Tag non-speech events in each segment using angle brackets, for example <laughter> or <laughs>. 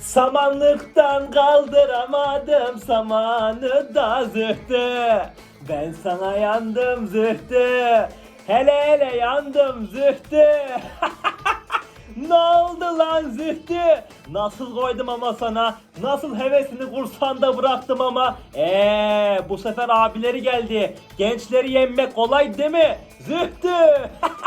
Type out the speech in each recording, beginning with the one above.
Samanlıktan kaldıramadım samanı da zühtü. Ben sana yandım zühtü. Hele hele yandım zühtü. <laughs> ne oldu lan zühtü? Nasıl koydum ama sana? Nasıl hevesini kursanda bıraktım ama? Eee bu sefer abileri geldi. Gençleri yenmek kolay değil mi? Zühtü. <laughs>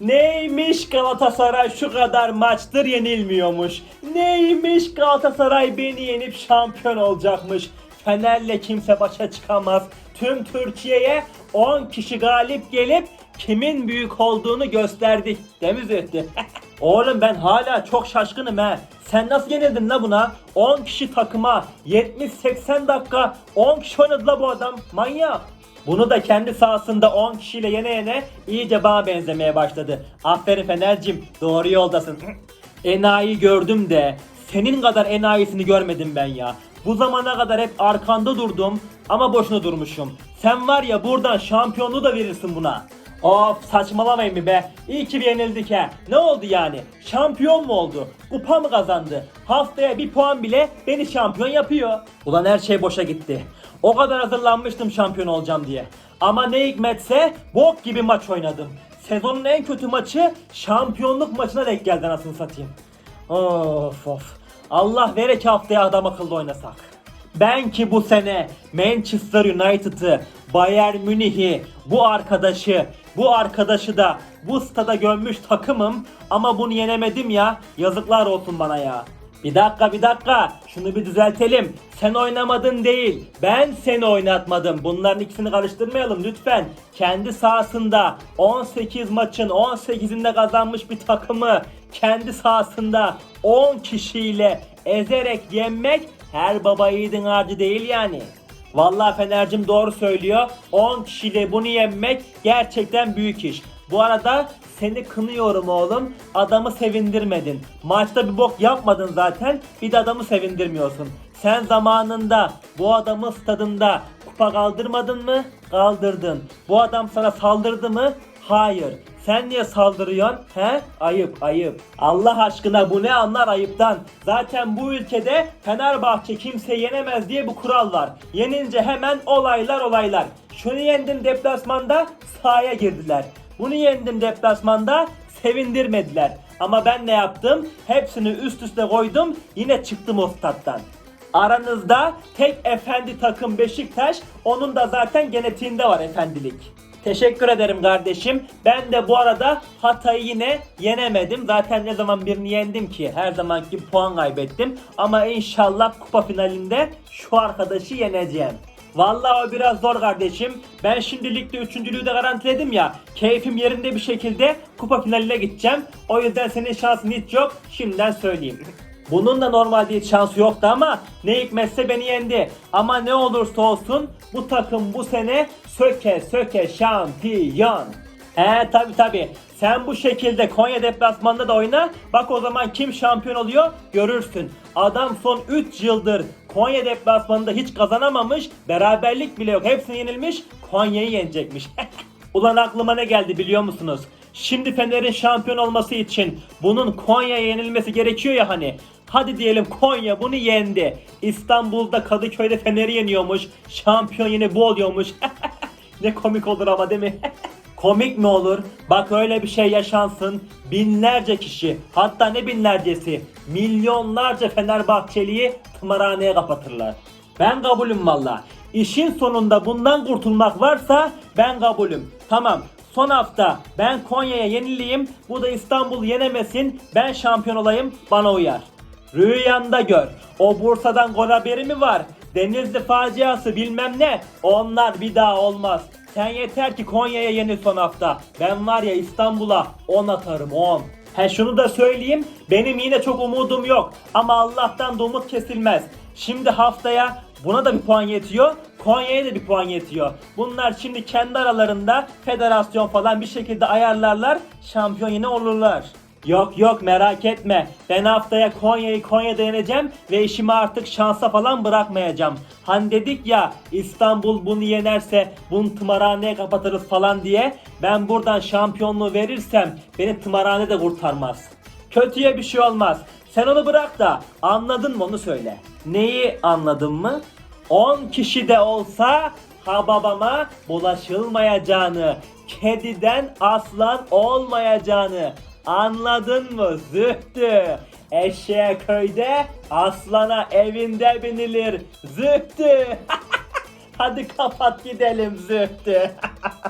Neymiş Galatasaray şu kadar maçtır yenilmiyormuş. Neymiş Galatasaray beni yenip şampiyon olacakmış. Fener'le kimse başa çıkamaz. Tüm Türkiye'ye 10 kişi galip gelip kimin büyük olduğunu gösterdik. Değil mi Zühtü? <laughs> Oğlum ben hala çok şaşkınım he. Sen nasıl yenildin la buna? 10 kişi takıma 70-80 dakika 10 kişi oynadı la bu adam. Manyak. Bunu da kendi sahasında 10 kişiyle yene yene iyice bana benzemeye başladı. Aferin Fener'cim doğru yoldasın. <clears throat> Enayi gördüm de senin kadar enayisini görmedim ben ya. Bu zamana kadar hep arkanda durdum ama boşuna durmuşum. Sen var ya buradan şampiyonluğu da verirsin buna. Of saçmalamayın bir be. İyi ki yenildik he. Ne oldu yani? Şampiyon mu oldu? Kupa mı kazandı? Haftaya bir puan bile beni şampiyon yapıyor. Ulan her şey boşa gitti. O kadar hazırlanmıştım şampiyon olacağım diye. Ama ne hikmetse bok gibi maç oynadım. Sezonun en kötü maçı şampiyonluk maçına denk geldi anasını satayım. Of of. Allah vere ki haftaya adam akıllı oynasak. Ben ki bu sene Manchester United'ı, Bayern Münih'i, bu arkadaşı, bu arkadaşı da bu stada gömmüş takımım ama bunu yenemedim ya. Yazıklar olsun bana ya. Bir dakika bir dakika şunu bir düzeltelim. Sen oynamadın değil. Ben seni oynatmadım. Bunların ikisini karıştırmayalım lütfen. Kendi sahasında 18 maçın 18'inde kazanmış bir takımı kendi sahasında 10 kişiyle ezerek yenmek her baba yiğidin harcı değil yani. Vallahi Fener'cim doğru söylüyor. 10 kişiyle bunu yenmek gerçekten büyük iş. Bu arada seni kınıyorum oğlum. Adamı sevindirmedin. Maçta bir bok yapmadın zaten. Bir de adamı sevindirmiyorsun. Sen zamanında bu adamın stadında kupa kaldırmadın mı? Kaldırdın. Bu adam sana saldırdı mı? Hayır. Sen niye saldırıyorsun? He? Ayıp ayıp. Allah aşkına bu ne anlar ayıptan. Zaten bu ülkede Fenerbahçe kimseyi yenemez diye bu kural var. Yenince hemen olaylar olaylar. Şunu yendim deplasmanda sahaya girdiler. Bunu yendim deplasmanda sevindirmediler. Ama ben ne yaptım? Hepsini üst üste koydum yine çıktım o stat'tan. Aranızda tek efendi takım Beşiktaş, onun da zaten genetiğinde var efendilik. Teşekkür ederim kardeşim. Ben de bu arada Hatay'ı yine yenemedim. Zaten ne zaman birini yendim ki? Her zamanki puan kaybettim. Ama inşallah kupa finalinde şu arkadaşı yeneceğim. Vallahi o biraz zor kardeşim. Ben şimdi ligde üçüncülüğü de garantiledim ya. Keyfim yerinde bir şekilde kupa finaline gideceğim. O yüzden senin şansın hiç yok. Şimdiden söyleyeyim. Bunun da normalde hiç şansı yoktu ama ne hikmetse beni yendi. Ama ne olursa olsun bu takım bu sene söke söke şampiyon. He tabi tabi. Sen bu şekilde Konya deplasmanında da oyna. Bak o zaman kim şampiyon oluyor görürsün. Adam son 3 yıldır Konya deplasmanında hiç kazanamamış. Beraberlik bile yok. Hepsini yenilmiş. Konya'yı yenecekmiş. <laughs> Ulan aklıma ne geldi biliyor musunuz? Şimdi Fener'in şampiyon olması için bunun Konya'ya yenilmesi gerekiyor ya hani. Hadi diyelim Konya bunu yendi. İstanbul'da Kadıköy'de Fener'i yeniyormuş. Şampiyon yine bu oluyormuş. <laughs> ne komik olur ama değil mi? <laughs> Komik mi olur? Bak öyle bir şey yaşansın. Binlerce kişi, hatta ne binlercesi, milyonlarca Fenerbahçeliyi tımarhaneye kapatırlar. Ben kabulüm valla. İşin sonunda bundan kurtulmak varsa ben kabulüm. Tamam. Son hafta ben Konya'ya yenileyim. Bu da İstanbul yenemesin. Ben şampiyon olayım. Bana uyar. Rüyanda gör. O Bursa'dan gol haberi mi var? Denizli faciası bilmem ne. Onlar bir daha olmaz. Sen yeter ki Konya'ya yenil son hafta. Ben var ya İstanbul'a 10 atarım 10. He şunu da söyleyeyim. Benim yine çok umudum yok. Ama Allah'tan da umut kesilmez. Şimdi haftaya buna da bir puan yetiyor. Konya'ya da bir puan yetiyor. Bunlar şimdi kendi aralarında federasyon falan bir şekilde ayarlarlar. Şampiyon yine olurlar. Yok yok merak etme. Ben haftaya Konya'yı Konya'da yeneceğim ve işimi artık şansa falan bırakmayacağım. Hani dedik ya İstanbul bunu yenerse bunu tımarhaneye kapatırız falan diye. Ben buradan şampiyonluğu verirsem beni tımarhane de kurtarmaz. Kötüye bir şey olmaz. Sen onu bırak da anladın mı onu söyle. Neyi anladın mı? 10 kişi de olsa ha babama bulaşılmayacağını, kediden aslan olmayacağını anladın mı Zühtü? Eşeğe köyde, aslana evinde binilir Zühtü. <laughs> Hadi kapat gidelim Zühtü. <laughs>